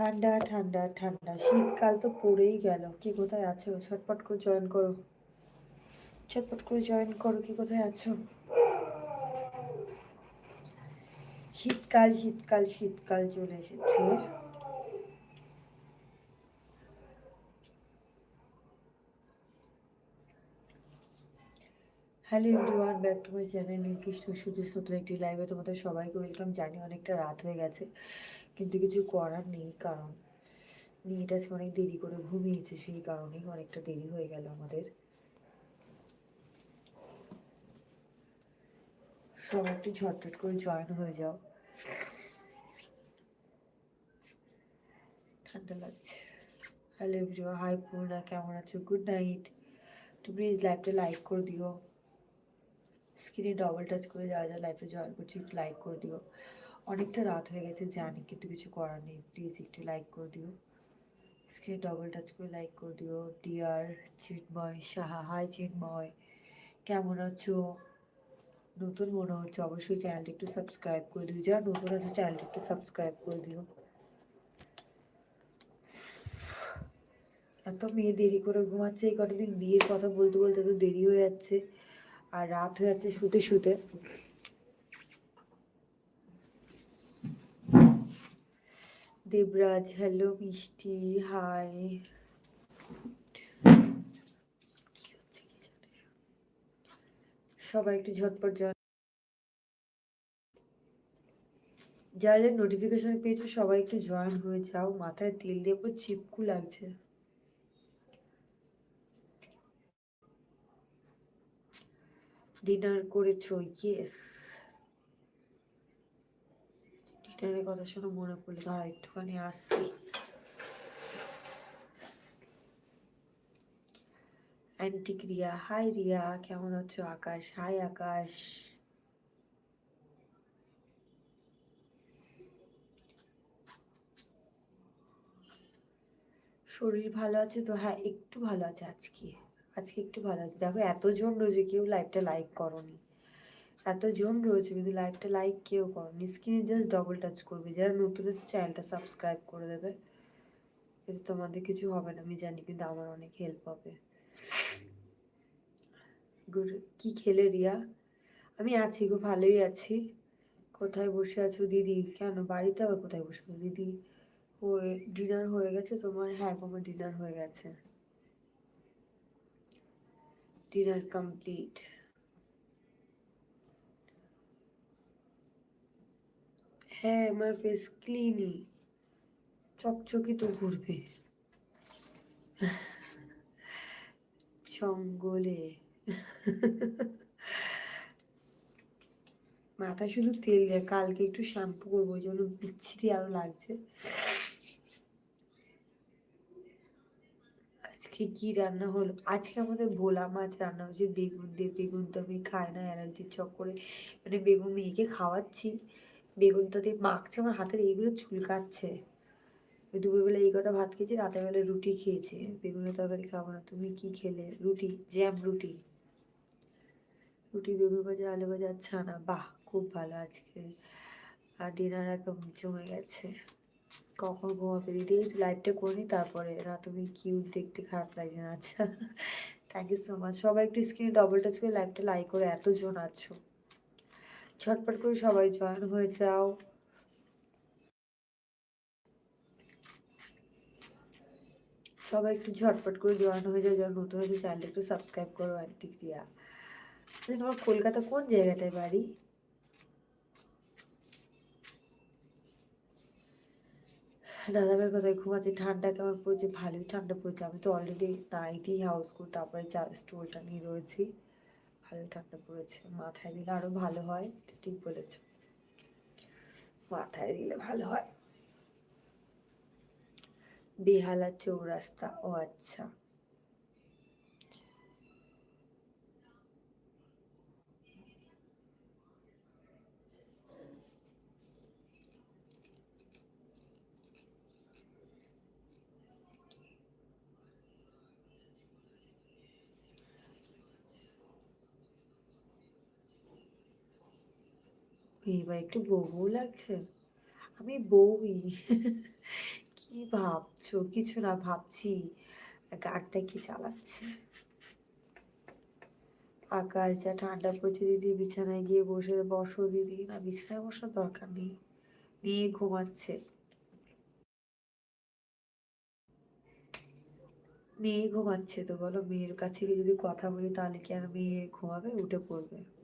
ঠান্ডা ঠান্ডা ঠান্ডা। শীতকাল তো পড়েই গেল। কি কোথায় আছো? ছটপট করে জয়েন করো। ছটপট করে জয়েন করো, কি কোথায় আছো? শীতকাল শীতকাল শীতকাল চলে এসেছে। Hello everyone back to my channel Nilkrishna Surya নতুন একটি লাইভে তোমাদের সবাইকে ওয়েলকাম জানি অনেকটা রাত হয়ে গেছে, কিন্তু কিছু করার নেই, কারণ মেয়েটা অনেক দেরি করে ঘুমিয়েছে, সেই কারণেই অনেকটা দেরি হয়ে গেল আমাদের। সবাই একটু ঝটঝট করে জয়েন হয়ে যাও। ঠান্ডা লাগছে। হ্যালো এভরিওয়ান হাই পূর্ণা কেমন আছো? গুড নাইট তো প্লিজ লাইভটা লাইক করে দিও। স্ক্রিনে ডবল টাচ করে যাওয়া যা লাইভে জয়েন করছি, একটু লাইক করে দিও। অনেকটা রাত হয়ে গেছে, জানি কিন্তু কিছু করার নেই। প্লিজ একটু লাইক করে দিও। স্ক্রিনে ডবল টাচ করে লাইক করে দিও। ডিয়ার চিন্ময় সাহা হাই চিন্ময় কেমন আছো? নতুন মনে হচ্ছে অবশ্যই চ্যানেলটা একটু সাবস্ক্রাইব করে দিও। যারা নতুন আছে চ্যানেলটি একটু সাবস্ক্রাইব করে দিও। এত মেয়ে দেরি করে ঘুমাচ্ছে, এই কটা দিন বিয়ের কথা বলতে বলতে তো দেরি হয়ে যাচ্ছে। আর রাত হয়ে যাচ্ছে শুতে শুতে। Debraj, hello, Mishti, hi. সবাই একটু ঝটপট জয়েন যারা যারা নোটিফিকেশন পেয়েছ, সবাই একটু জয়েন হয়ে যাও। মাথায় তেল দিয়ে চিপকু লাগছে। ডিনার করেছ ইয়েস ডিনারের কথা শুনে মনে পড়ল দাঁড়া একটুখানি আসছি। অ্যান্টিক রিয়া হাই রিয়া কেমন আছো? আকাশ হাই আকাশ। শরীর ভালো আছে তো? হ্যাঁ একটু ভালো আছে আজকে। আজকে একটু ভালো আছে দেখো, এতজন রয়েছে কেউ লাইভটা লাইক করনি। এতজন রয়েছে কিন্তু লাইভটা লাইক কেউ করনি। স্ক্রিনে জাস্ট ডবল টাচ করবে। যারা নতুন আছে চ্যানেলটা সাবস্ক্রাইব করে দেবে। এতে তোমাদের কিছু হবে না, আমি জানি, কিন্তু আমার অনেক হেল্প হবে। গুড, কি খেলে রিয়া? আমি আছি গো, ভালোই আছি। কোথায় বসে আছো দিদি? কেন, বাড়িতে আবার কোথায় বসে আছো? দিদি হয়ে ডিনার হয়ে গেছে তোমার? হ্যাঁ আমার ডিনার হয়ে গেছে। ডিনার কমপ্লিট হ্যাঁ আমার ফেস ক্লিনই চকচকে তো ঘুরবে। জঙ্গলে। মাথায় শুধু তেল দেয়। কালকে একটু শ্যাম্পু করব, ওই জন্য বিচ্ছিরি আরও লাগছে। আজকে কি রান্না হলো? আজকে আমাদের ভোলা মাছ রান্না হয়েছে, বেগুন দিয়ে। বেগুন তো আমি খাই না, অ্যালার্জির চক্করে মানে বেগুন মেয়েকে খাওয়াচ্ছি। বেগুনটা দিয়ে মাখছে আমার হাতের, এইগুলো চুলকাচ্ছে। দুপুরবেলা এই কটা ভাত খেয়েছি বেলা রুটি খেয়েছে। বেগুনের তরকারি খাব না, তুমি কি খেলে? রুটি, জ্যাম রুটি। রুটি, বেগুন ভাজা, আলু ভাজা, ছানা। বাহ, খুব ভালো আজকে। আর ডিনার একদম জমে গেছে। কখন ঘুমাবে? দিদি এই লাইভটা করে নি তারপরে না তুমি কিউট দেখতে খারাপ লাগছে না। আচ্ছা থ্যাংক ইউ সো মাচ সবাই একটু স্ক্রিনে ডবল টাচ করে লাইভটা লাইক করে এতজন আছো। ছটপট করে সবাই জয়েন হয়ে যাও। সবাই একটু ঝটপট করে জয়েন হয়ে যাও যারা নতুন হয়েছে চ্যানেলটা একটু সাবস্ক্রাইব করো আন্টি ক্রিয়া আচ্ছা, তোমার কলকাতা কোন জায়গাটায় বাড়ি? দাদাভাই কোথায় ঘুমাচ্ছে ঠান্ডা কেমন পড়েছে ভালোই ঠান্ডা পড়েছে। আমি তো অলরেডি নাইটি হাউস করি তারপরে চা স্টোলটা নিয়ে রয়েছি। ভালোই ঠান্ডা পড়েছে। মাথায় দিলে আরও ভালো হয় ঠিক বলেছ। মাথায় দিলে ভালো হয়। বেহালা চৌরাস্তা, ও আচ্ছা। এবার একটু বউ লাগছে? আমি বউই। কি ভাবছ? কিছু না ভাবছি। গাড়টা কি চালাচ্ছে? আকাশ যা ঠান্ডা পড়ছে দিদি, বিছানায় গিয়ে বসে বসো দিদি। না, বিছানায় বসার দরকার নেই। মেয়ে ঘুমাচ্ছে। মেয়ে ঘুমাচ্ছে তো, বলো। মেয়ের কাছে যদি কথা বলি, তাহলে কি আর মেয়ে ঘুমাবে? উঠে পড়বে।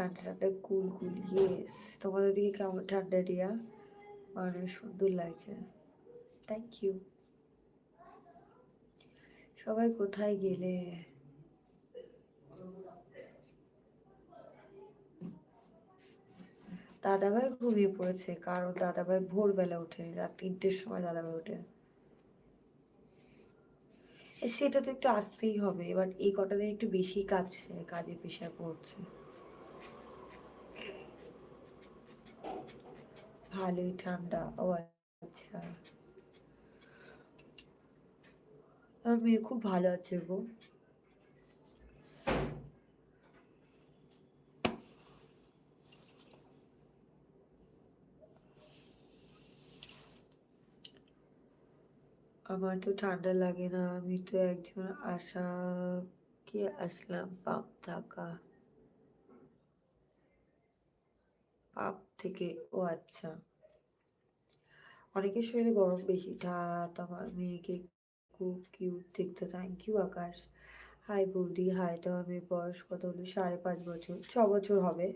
ঠান্ডা ঠান্ডা কুল কুল ইয়েস তোমাদের দিকে কেমন ঠান্ডা রিয়া? মানে সুন্দর লাগছে। থ্যাংক ইউ সবাই কোথায় গেলে? দাদাভাই ঘুমিয়ে পড়েছে, কারণ দাদাভাই ভোরবেলা ওঠে, রাত তিনটের সময় দাদাভাই ওঠে। সেটা তো একটু আসতেই হবে এবার এই কটা দিন একটু বেশি কাজ কাজে পেশায় পড়ছে। ভালোই ঠান্ডা, ও আচ্ছা। আমার মেয়ে খুব ভালো আছে গো। আমার তো ঠান্ডা লাগে না, আমি তো একজন আশা কি আসলাম পাপ থাকা। পাপ থেকে, ও আচ্ছা। অনেকের শরীরে গরম বেশি ঠাত আমার মেয়েকে খুব কিউট দেখতে। Thank you Akash. হাই বৌদি। হাই তোমার মেয়ের বয়স কত হলো? সাড়ে পাঁচ বছর। ছ বছর হবে।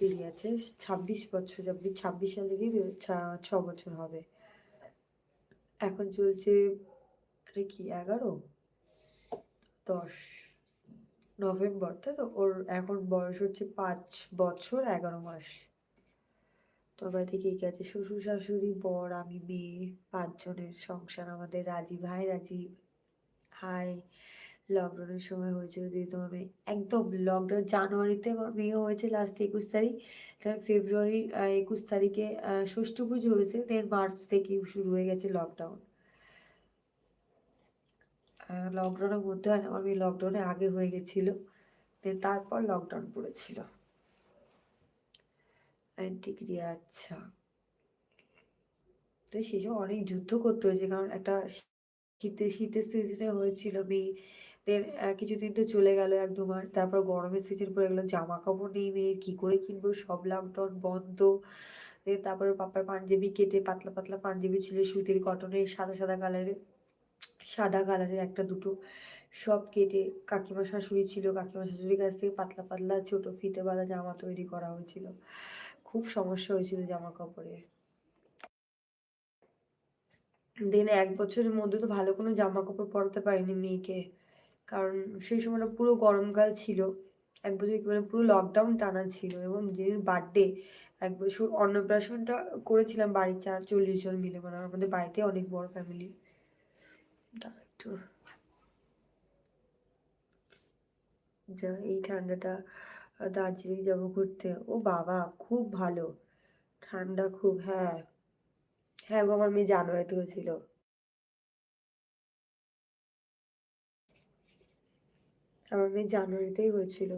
দিদি আছে। ছাব্বিশ বছর যাবে ছাব্বিশ সাল থেকেই ছ বছর হবে। এখন চলছে, এটা কি, এগারো? দশ নভেম্বর, তাই তো? ওর এখন বয়স হচ্ছে পাঁচ বছর, এগারো মাস। তোর বাড়িতে কে কে আছে শ্বশুর শাশুড়ি, বর, আমি, মেয়ে, পাঁচজনের সংসার আমাদের রাজীব হাই রাজীব হাই লকডাউনের সময় হয়েছিল দিদি তোমার মেয়ে একদম লকডাউন জানুয়ারিতে আমার মেয়ে হয়েছে লাস্ট একুশ তারিখ। তার ফেব্রুয়ারি একুশ তারিখে ষষ্ঠী পুজো হয়েছে। দেন মার্চ থেকে শুরু হয়ে গেছে লকডাউন লকডাউনের মধ্যে হয় না আমার মেয়ে লকডাউনে আগে হয়ে গেছিল। দেন তারপর লকডাউন পড়েছিল। অ্যান্টিক্রিয়া আচ্ছা। তো সময় অনেক যুদ্ধ করতে হয়েছে, কারণ একটা শীতে, শীতের সিজনে হয়েছিল মেয়ে দেন কিছুদিন তো চলে গেল এক দু মাস তারপর গরমের সিজন পড়ে গেলো জামা কাপড় নেই মেয়ের, কী করে কিনবো? সব লকডাউন বন্ধ। তারপরে পাপার পাঞ্জাবি কেটে পাতলা পাতলা পাঞ্জাবি ছিল, সুতির কটনের সাদা সাদা কালারের সাদা কালারের একটা দুটো সব কেটে কাকিমা শাশুড়ি ছিল, কাকিমা শাশুড়ির কাছ থেকে পাতলা পাতলা ছোট ফিতে বাঁধা জামা তৈরি করা হয়েছিল। খুব সমস্যা হয়েছিল জামা কাপড়ে দেন এক বছরের মধ্যে তো ভালো কোনো জামা কাপড় পরাতে পারিনি মেয়েকে। কারণ সেই সময়টা পুরো গরমকাল ছিল, এক বছর মানে পুরো লকডাউন টানা ছিল এবং যেদিন বার্থডে এক বছর অন্নপ্রাশনটা করেছিলাম বাড়ির চার চল্লিশ জন মিলে মানে আমাদের বাড়িতে অনেক বড় ফ্যামিলি একটু যা, এই ঠান্ডাটা দার্জিলিং যাব ঘুরতে। ও বাবা, খুব ভালো। ঠান্ডা খুব হ্যাঁ। হ্যাঁ গো, আমার মেয়ে জানুয়ারিতে হয়েছিল আমার মেয়ে জানুয়ারিতেই হয়েছিল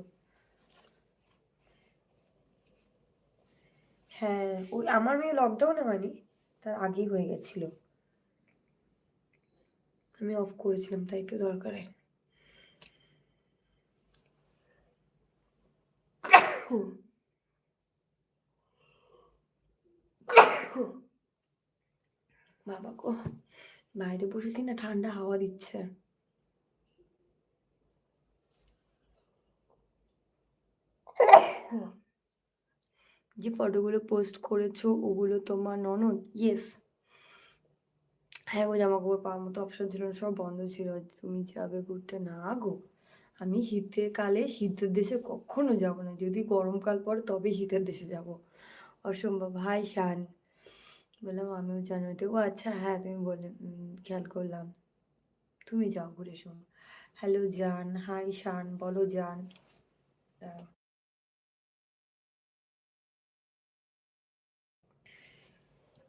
হ্যাঁ ওই আমার মেয়ে লকডাউনে হয়নি, তার আগেই হয়ে গেছিল। আমি অফ করেছিলাম, তাই একটু দরকারে। বাবা গো, বাইরে বসেছি না, ঠান্ডা হাওয়া দিচ্ছে। যে ফটোগুলো পোস্ট করেছ, ওগুলো তোমার ননদ? ইয়েস হ্যাঁ গো জামা কাপড় পাওয়ার মতো অপশন ছিল না, সব বন্ধ ছিল। তুমি যাবে ঘুরতে? না গো। আমি শীতের কালে শীতের দেশে কখনো যাব না। যদি গরমকাল পড়ে তবে শীতের দেশে যাব। অসম্ভব। হাই, শান। বললাম, আমিও জানুয়ারিতে ও আচ্ছা হ্যাঁ তুমি বলে খেয়াল করলাম। তুমি যাও ঘুরে শোন। হ্যালো জান। হাই, শান। বলো, জান।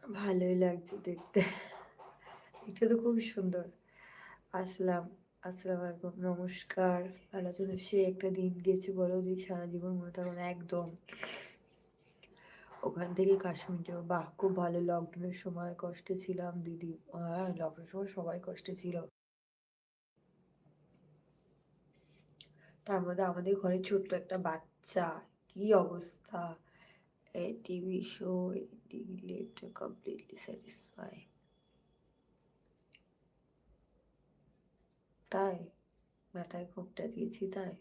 ভালোই লাগছে দেখতে। দেখতে তো খুব সুন্দর। আসলাম। আসসালামু আলাইকুম, নমস্কার। ভালো আছো সে একটা দিন গেছে বলো যে সারা জীবন মনে থাকো না, একদম। ওখান থেকে কাশ্মীর যাব বাহ, খুব ভালো লকডাউনের সময় কষ্টে ছিলাম, দিদি। হ্যাঁ লকডাউনের সময় সবাই কষ্টে ছিল। তার মধ্যে আমাদের ঘরে ছোট্ট একটা বাচ্চা, কি অবস্থা? A TV show ending left completely তাই? মাথায় খোপটা দিয়েছি তাই?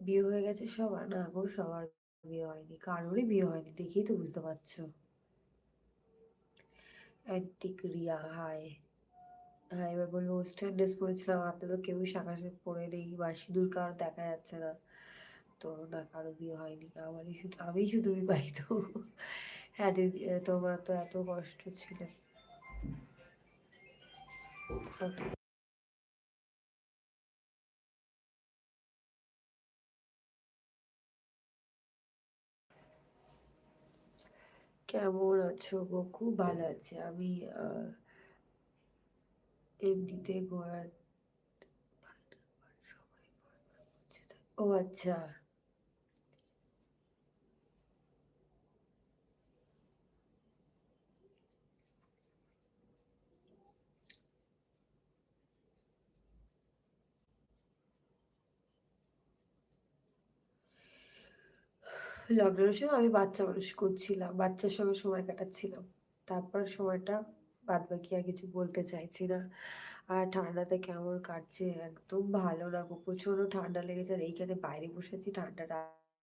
বিয়ে হয়ে গেছে সবার? না গো, সবার বিয়ে হয়নি। কারোরই বিয়ে হয়নি, দেখেই তো বুঝতে পারছ। অ্যান্টিক রিয়া হাই হ্যাঁ এবার বলব ওয়েস্টার্ন ড্রেস পরেছিলাম, হাতে তো কেউই শাখা পরে নেই বা সিঁদুর কারও দেখা যাচ্ছে না। তো না, কারও বিয়ে হয়নি, আমারই শুধু আমি শুধু বিবাহিত। হ্যাঁ দিদি, তোমার তো এত কষ্ট ছিল। কেমন আছো গো? খুব ভালো আছি। আমি এমনিতে ঘোরার ও আচ্ছা। লকডাউনের সময় আমি বাচ্চা মানুষ করছিলাম, বাচ্চার সঙ্গে সময় কাটাচ্ছিলাম। তারপর সময়টা বাদ বাকি আর কিছু বলতে চাইছি না। আর ঠান্ডাতে কেমন কাটছে? একদম ভালো না গো, প্রচণ্ড ঠান্ডা লেগেছে। আর এইখানে বাইরে বসে বসেছি ঠান্ডাটা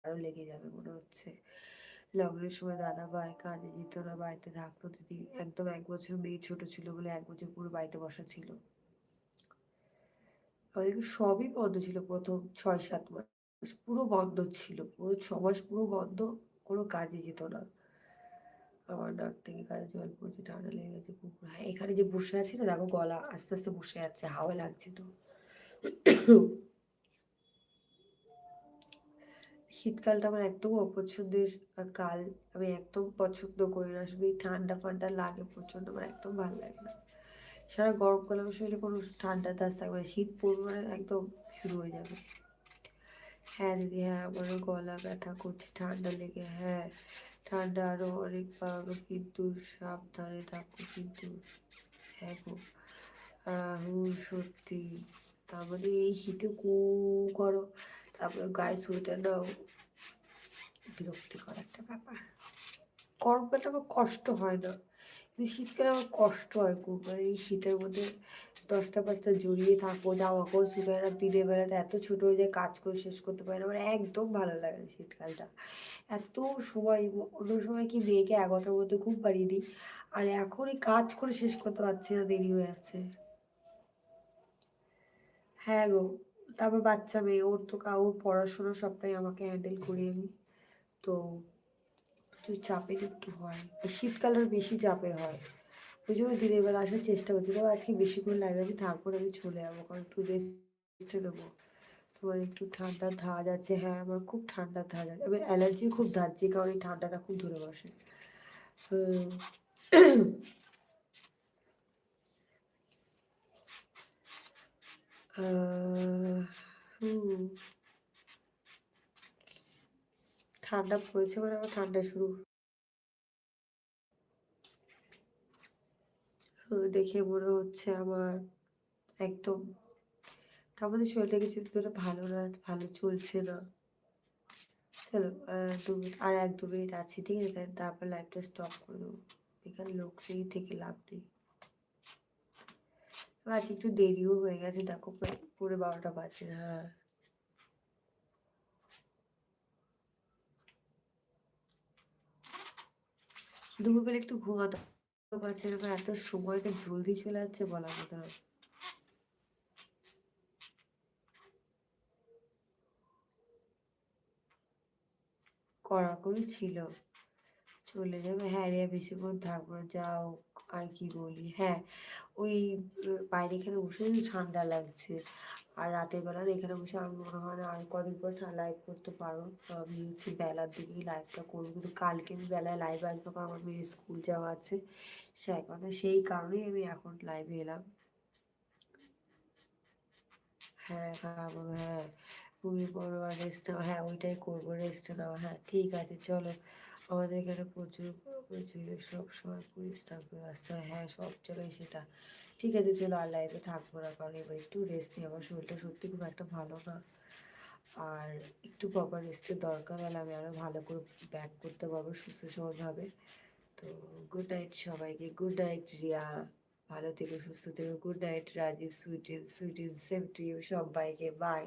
আরও লেগে যাবে মনে হচ্ছে। লকডাউনের সময় দাদা ভাই কাজে যেত না, বাড়িতে থাকতো দিদি। একদম এক বছর মেয়ে ছোট ছিল বলে এক বছর পুরো বাড়িতে বসা ছিল। আমাদের সবই বন্ধ ছিল প্রথম ছয় সাত মাস। পুরো বন্ধ ছিল। পুরো ছ মাস পুরো বন্ধ, কোনো কাজে যেত না। আমার নাক থেকে কাজে জল পড়ছে, ঠান্ডা লেগে গেছে, কুকুর হ্যাঁ। এখানে যে বসে আছি না, দেখো গলা আস্তে আস্তে বসে যাচ্ছে, হাওয়া লাগছে তো। শীতকালটা আমার একদম অপছন্দের কাল আমি একদম পছন্দ করি না। শুধু ঠান্ডা ফান্ডা লাগে প্রচণ্ড আমার একদম ভালো লাগে না। সারা গরমকাল আমার শরীরে কোনো ঠান্ডা দাস থাকবে না। শীত পড়বে মানে একদম শুরু হয়ে যাবে। হ্যাঁ দিদি হ্যাঁ আমারও গলা ব্যথা করছে, ঠান্ডা লেগে হ্যাঁ। ঠান্ডা আরও অনেক পাবো, কিন্তু সাবধানে থাকো, কিন্তু হ্যাঁ গো সত্যি। তারপরে এই শীতে কু করো। তারপরে গায়ে সোয়েটার নাও। বিরক্তিকর একটা ব্যাপার। গরমকালে আমার কষ্ট হয় না। কিন্তু শীতকালে আমার কষ্ট হয় খুব। মানে এই শীতের মধ্যে দশটা পাঁচটা জড়িয়ে থাকব, জামা কাপড় শুকায় না, দিনের বেলাটা এত ছোটো হয়ে যায়, কাজ করে শেষ করতে পারি না। আমার একদম ভালো লাগে না শীতকালটা। এত সময়, অন্য সময় কি মেয়েকে এগারোটার মধ্যে খুব বাড়িয়ে দিই, আর এখন এই কাজ করে শেষ করতে পারছি না, দেরি হয়ে যাচ্ছে। হ্যাঁ গো, তারপর বাচ্চা মেয়ে, ওর তো ওর পড়াশোনা সবটাই আমাকে হ্যান্ডেল করি আমি তো একটু চাপের একটু হয়। শীতকালের বেশি চাপের হয়। ওই জন্য দিনের বেলা আসার চেষ্টা করছি। তবে আজকে বেশিক্ষণ লাগবে আমি থাকব আমি চলে যাব। কারণ একটু রেস্ট নেব। তোমার একটু ঠান্ডার ধাজ আছে। হ্যাঁ আমার খুব ঠান্ডার ধাজ আছে। আমি অ্যালার্জির খুব ধাজ যে কারণে ঠান্ডাটা খুব ধরে বসে। হুম। ঠান্ডা পড়েছে মানে আমার ঠান্ডা শুরু দেখে মনে হচ্ছে আমার একদম আমাদের শরীরটা কিছু ধরে ভালো না, ভালো চলছে না। চলো দু আর এক, দু মিনিট আছি, ঠিক আছে? তারপর লাইভটা স্টপ করে দেবো। এখানে লোক নেই, থেকে লাভ নেই। আজ একটু দেরিও হয়ে গেছে, দেখো পুরো বারোটা বাজে হ্যাঁ। দুপুরবেলা একটু ঘুমাতে পারছি না এত সময়টা জলদি চলে যাচ্ছে বলার মতো কড়াকড়ি ছিল। চলে যাবে। হ্যাঁ রে বেশিক্ষণ থাকব যাও, আর কি বলি। হ্যাঁ ওই বাইরে এখানে বসে ঠান্ডা লাগছে। আর রাতের বেলা এখানে বসে আমি মনে হয় না আর কদিন পর লাইভ করতে পারো। আমি হচ্ছে বেলার দিকেই লাইভটা করব। কিন্তু কালকে আমি বেলায় লাইভ আসব কারণ আমার মেয়ের স্কুল যাওয়া আছে। সে কারণে, সেই কারণেই আমি এখন লাইভে এলাম। হ্যাঁ হ্যাঁ। ঘুমিয়ে পড়ো আর রেস্ট নেওয়া হ্যাঁ ওইটাই করব রেস্ট নেওয়া। হ্যাঁ ঠিক আছে, চলো। আমাদের এখানে প্রচুর প্রচুর সব সময় পুলিশ থাকতো রাস্তায়। হ্যাঁ সব জায়গায় সেটা। ঠিক আছে, চলো আর লাইফে থাকব না, কারণ এবার একটু রেস্ট নিই আমার শরীরটা সত্যি খুব একটা ভালো না। আর একটু প্রপার রেস্টের দরকার হলে আমি আরও ভালো করে ব্যাক করতে পারব সুস্থ সবলভাবে। তো গুড নাইট সবাইকে। Good night Riya. ভালো থেকো, সুস্থ থেকো। গুড নাইট রাজীব, সুইটিম সুইটিম সেম টু ইউ সবাইকে। বাই